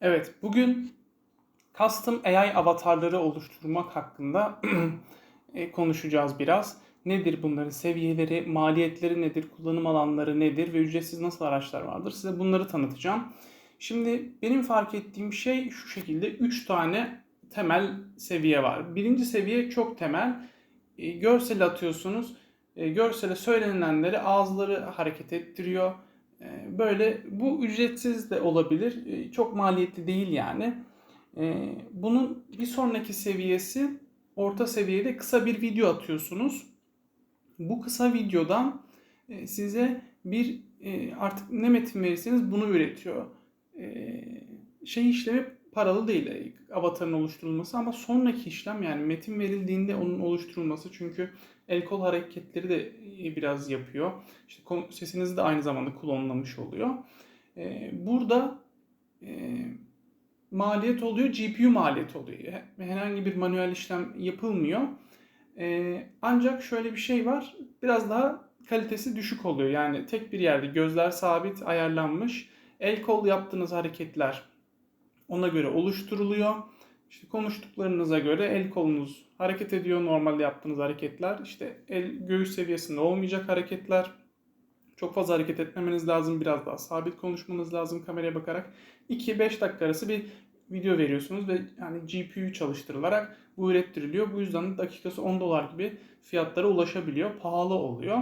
Evet, bugün custom AI avatarları oluşturmak hakkında e, konuşacağız biraz. Nedir bunların seviyeleri, maliyetleri nedir, kullanım alanları nedir ve ücretsiz nasıl araçlar vardır? Size bunları tanıtacağım. Şimdi benim fark ettiğim şey şu şekilde 3 tane temel seviye var. Birinci seviye çok temel. E, görsel atıyorsunuz. E, görsele söylenilenleri ağızları hareket ettiriyor. E, böyle bu ücretsiz de olabilir. E, çok maliyetli değil yani. E, bunun bir sonraki seviyesi orta seviyede kısa bir video atıyorsunuz. Bu kısa videodan e, size bir e, artık ne metin verirseniz bunu üretiyor. Şey işlemi paralı değil avatarın oluşturulması ama sonraki işlem yani metin verildiğinde onun oluşturulması çünkü el kol hareketleri de e, biraz yapıyor. İşte sesinizi de aynı zamanda klonlamış oluyor. E, burada e, maliyet oluyor, GPU maliyet oluyor. Herhangi bir manuel işlem yapılmıyor. Ancak şöyle bir şey var, biraz daha kalitesi düşük oluyor. Yani tek bir yerde gözler sabit ayarlanmış. El kol yaptığınız hareketler ona göre oluşturuluyor. İşte konuştuklarınıza göre el kolunuz hareket ediyor. Normalde yaptığınız hareketler. İşte el göğüs seviyesinde olmayacak hareketler. Çok fazla hareket etmemeniz lazım. Biraz daha sabit konuşmanız lazım kameraya bakarak. 2-5 dakika arası bir video veriyorsunuz ve yani GPU çalıştırılarak bu ürettiriliyor. Bu yüzden dakikası 10 dolar gibi fiyatlara ulaşabiliyor. Pahalı oluyor.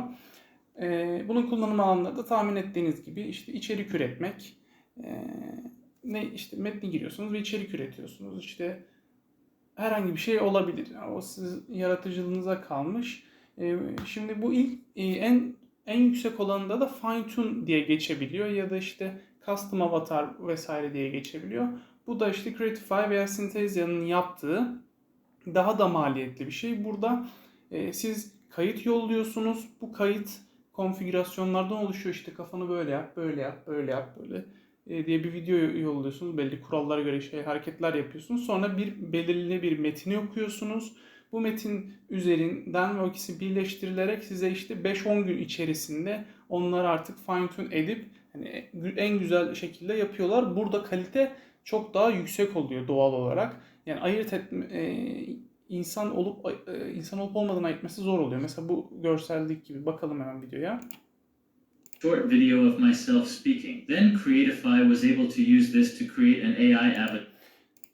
Ee, bunun kullanım alanları da tahmin ettiğiniz gibi işte içerik üretmek, ee, ne işte metni giriyorsunuz ve içerik üretiyorsunuz. İşte herhangi bir şey olabilir. Yani o siz yaratıcılığınıza kalmış. Ee, şimdi bu ilk e, en en yüksek olanında da fine tune diye geçebiliyor ya da işte custom avatar vesaire diye geçebiliyor. Bu da işte Creatify veya Synthesia'nın yaptığı daha da maliyetli bir şey. Burada e, siz kayıt yolluyorsunuz. Bu kayıt konfigürasyonlardan oluşuyor. İşte kafanı böyle yap, böyle yap, böyle yap, böyle e, diye bir video yolluyorsunuz. Belli kurallara göre şey hareketler yapıyorsunuz. Sonra bir belirli bir metini okuyorsunuz. Bu metin üzerinden ve o ikisi birleştirilerek size işte 5-10 gün içerisinde onları artık fine tune edip hani en güzel şekilde yapıyorlar. Burada kalite çok daha yüksek oluyor doğal olarak. Yani ayırt etme e, insan olup e, insan olup olmadığını ayırtması zor oluyor. Mesela bu görsellik gibi bakalım hemen videoya. Short video of myself speaking. Then Creatify was able to use this to create an AI avatar.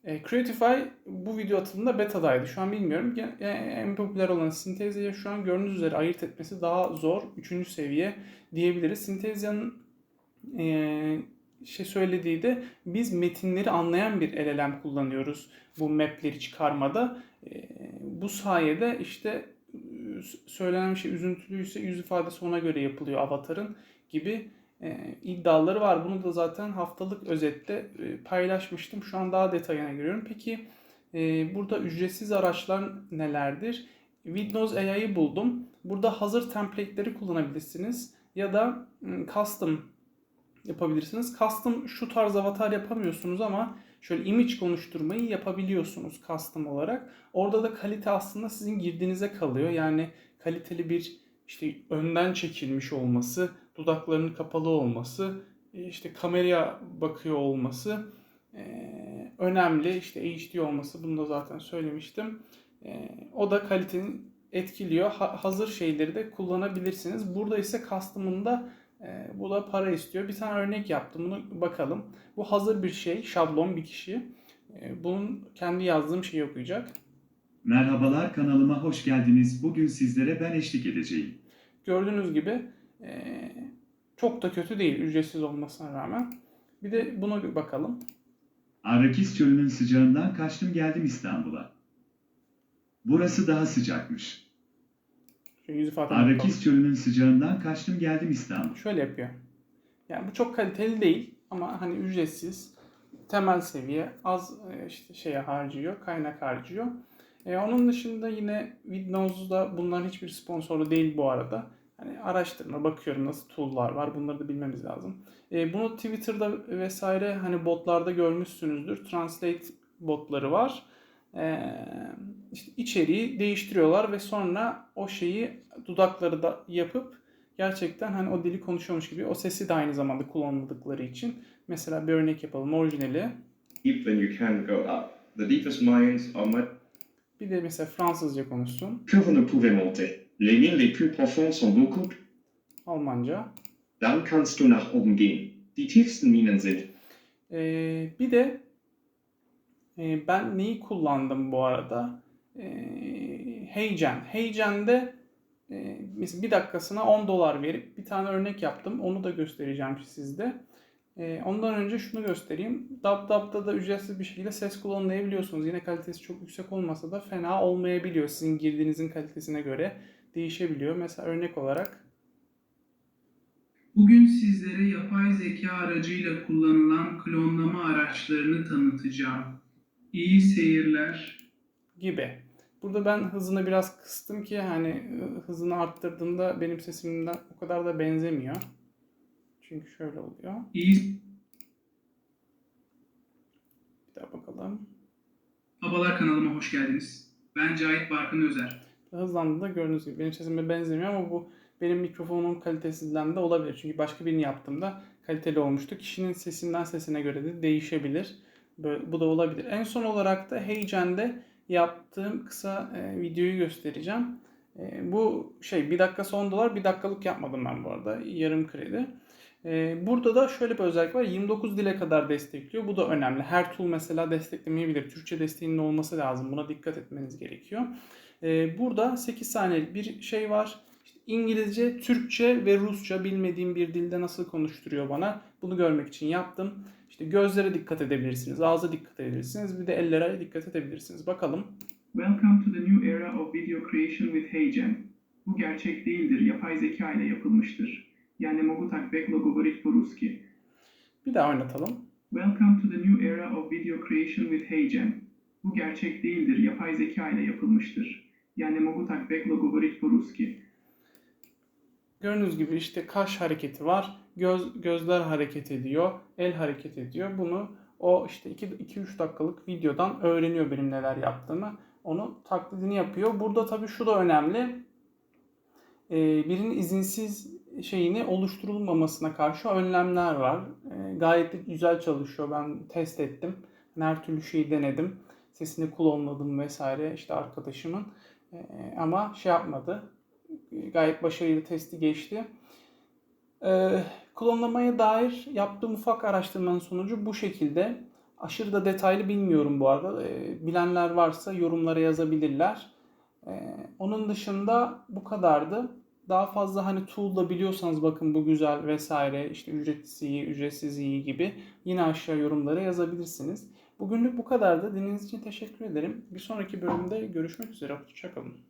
E, Creatify bu video atımında beta'daydı. Şu an bilmiyorum. En popüler olan Synthesia'ya şu an gördüğünüz üzere ayırt etmesi daha zor. Üçüncü seviye diyebiliriz. Synthesia'nın e, şey söylediği de biz metinleri anlayan bir LLM kullanıyoruz bu mapleri çıkarmada. E, bu sayede işte söylenen şey üzüntülüyse yüz ifadesi ona göre yapılıyor avatarın gibi e, iddiaları var. Bunu da zaten haftalık özette e, paylaşmıştım. Şu an daha detayına giriyorum. Peki e, burada ücretsiz araçlar nelerdir? Windows AI'yı buldum. Burada hazır template'leri kullanabilirsiniz ya da mm, custom yapabilirsiniz. Custom şu tarz avatar yapamıyorsunuz ama şöyle image konuşturmayı yapabiliyorsunuz custom olarak. Orada da kalite aslında sizin girdiğinize kalıyor. Yani kaliteli bir işte önden çekilmiş olması, dudaklarının kapalı olması, işte kameraya bakıyor olması eee, önemli. İşte HD olması bunu da zaten söylemiştim. Eee, o da kalitenin etkiliyor. Ha- hazır şeyleri de kullanabilirsiniz. Burada ise custom'ında e, bu da para istiyor. Bir tane örnek yaptım. Bunu bakalım. Bu hazır bir şey. Şablon bir kişi. E, bunun kendi yazdığım şeyi okuyacak. Merhabalar kanalıma hoş geldiniz. Bugün sizlere ben eşlik edeceğim. Gördüğünüz gibi e, çok da kötü değil ücretsiz olmasına rağmen. Bir de buna bir bakalım. Arrakis çölünün sıcağından kaçtım geldim İstanbul'a. Burası daha sıcakmış. Yüz bakalım. Arrakis çölünün sıcağından kaçtım geldim İstanbul. Şöyle yapıyor. Yani bu çok kaliteli değil ama hani ücretsiz temel seviye az e, işte şeye harcıyor, kaynak harcıyor. E, onun dışında yine Windows'da bunların hiçbir sponsoru değil bu arada. Hani araştırma, bakıyorum nasıl tool'lar var bunları da bilmemiz lazım. E, bunu Twitter'da vesaire hani botlarda görmüşsünüzdür. Translate botları var. E, işte içeriği değiştiriyorlar ve sonra o şeyi dudakları da yapıp gerçekten hani o dili konuşuyormuş gibi o sesi de aynı zamanda kullanmadıkları için mesela bir örnek yapalım orijinali deep when you can go up. The deepest mines are much Bir de mesela Fransızca konuşsun. que vous ne pouvez monter. Les mines les plus profondes sont beaucoup, Almanca. dann kannst du nach oben gehen. Die tiefsten Minen sind Ee, bir de e, ben neyi kullandım bu arada? Ee, Heygen. Heygen'de e, bir dakikasına 10 dolar verip bir tane örnek yaptım. Onu da göstereceğim sizde. Ee, ondan önce şunu göstereyim. DubDub'da da ücretsiz bir şekilde ses kullanılabiliyorsunuz. Yine kalitesi çok yüksek olmasa da fena olmayabiliyor. Sizin girdiğinizin kalitesine göre değişebiliyor. Mesela örnek olarak Bugün sizlere yapay zeka aracıyla kullanılan klonlama araçlarını tanıtacağım. İyi seyirler. Gibi. Burada ben hızını biraz kıstım ki hani e, hızını arttırdığımda benim sesimden o kadar da benzemiyor. Çünkü şöyle oluyor. İyi Bir daha bakalım. Babalar kanalıma hoş geldiniz. Ben Cahit Barkın Özer. Hızlandığında gördüğünüz gibi benim sesime benzemiyor ama bu benim mikrofonum kalitesinden de olabilir. Çünkü başka birini yaptığımda kaliteli olmuştu. Kişinin sesinden sesine göre de değişebilir. Böyle, bu da olabilir. En son olarak da Heygen'de yaptığım kısa e, videoyu göstereceğim. E, bu şey bir dakika son dolar bir dakikalık yapmadım ben bu arada. Yarım kredi. E, burada da şöyle bir özellik var. 29 dile kadar destekliyor. Bu da önemli. Her tool mesela desteklemeyebilir. Türkçe desteğinin olması lazım. Buna dikkat etmeniz gerekiyor. E, burada 8 saniyelik bir şey var. İngilizce, Türkçe ve Rusça bilmediğim bir dilde nasıl konuşturuyor bana. Bunu görmek için yaptım. İşte gözlere dikkat edebilirsiniz, ağza dikkat edebilirsiniz, bir de ellere dikkat edebilirsiniz. Bakalım. Welcome to the new era of video creation with Heygen. Bu gerçek değildir, yapay zeka ile yapılmıştır. Yani mogu tak beklo govorit po-ruski. Bir daha oynatalım. Welcome to the new era of video creation with Heygen. Bu gerçek değildir, yapay zeka ile yapılmıştır. Yani mogu tak beklo govorit po-ruski. Gördüğünüz gibi işte kaş hareketi var, göz gözler hareket ediyor, el hareket ediyor. Bunu o işte 2-3 dakikalık videodan öğreniyor benim neler yaptığımı. Onu taklidini yapıyor. Burada tabii şu da önemli. Ee, birinin izinsiz şeyini oluşturulmamasına karşı önlemler var. Ee, gayet de güzel çalışıyor. Ben test ettim. Her türlü şeyi denedim. Sesini klonladım vesaire işte arkadaşımın. Ee, ama şey yapmadı. Gayet başarılı testi geçti. Ee, klonlamaya dair yaptığım ufak araştırmanın sonucu bu şekilde. Aşırı da detaylı bilmiyorum bu arada. Ee, bilenler varsa yorumlara yazabilirler. Ee, onun dışında bu kadardı. Daha fazla hani tool da biliyorsanız bakın bu güzel vesaire işte ücretlisi iyi, ücretsiz iyi gibi yine aşağı yorumlara yazabilirsiniz. Bugünlük bu kadardı. Dinlediğiniz için teşekkür ederim. Bir sonraki bölümde görüşmek üzere. Hoşçakalın.